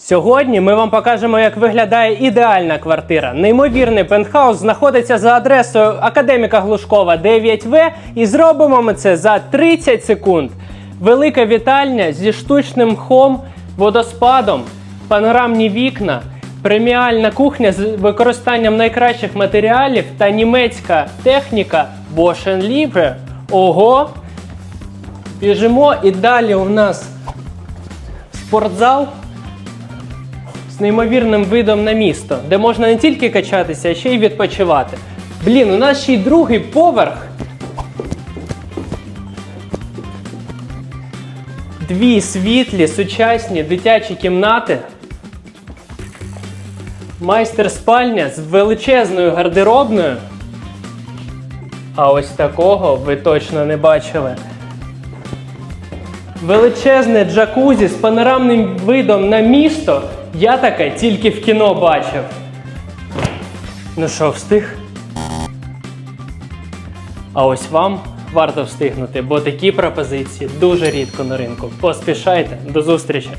Сьогодні ми вам покажемо, як виглядає ідеальна квартира. Неймовірний пентхаус знаходиться за адресою Академіка Глушкова 9В і зробимо ми це за 30 секунд. Велика вітальня зі штучним мхом, водоспадом, панорамні вікна, преміальна кухня з використанням найкращих матеріалів та німецька техніка Bosch Libre. Ого! Біжимо і далі у нас спортзал неймовірним видом на місто, де можна не тільки качатися, а ще й відпочивати. Блін, у нас ще й другий поверх. Дві світлі, сучасні дитячі кімнати. Майстер спальня з величезною гардеробною. А ось такого ви точно не бачили. Величезне джакузі з панорамним видом на місто. Я таке тільки в кіно бачив. Ну що, встиг? А ось вам варто встигнути, бо такі пропозиції дуже рідко на ринку. Поспішайте, до зустрічі!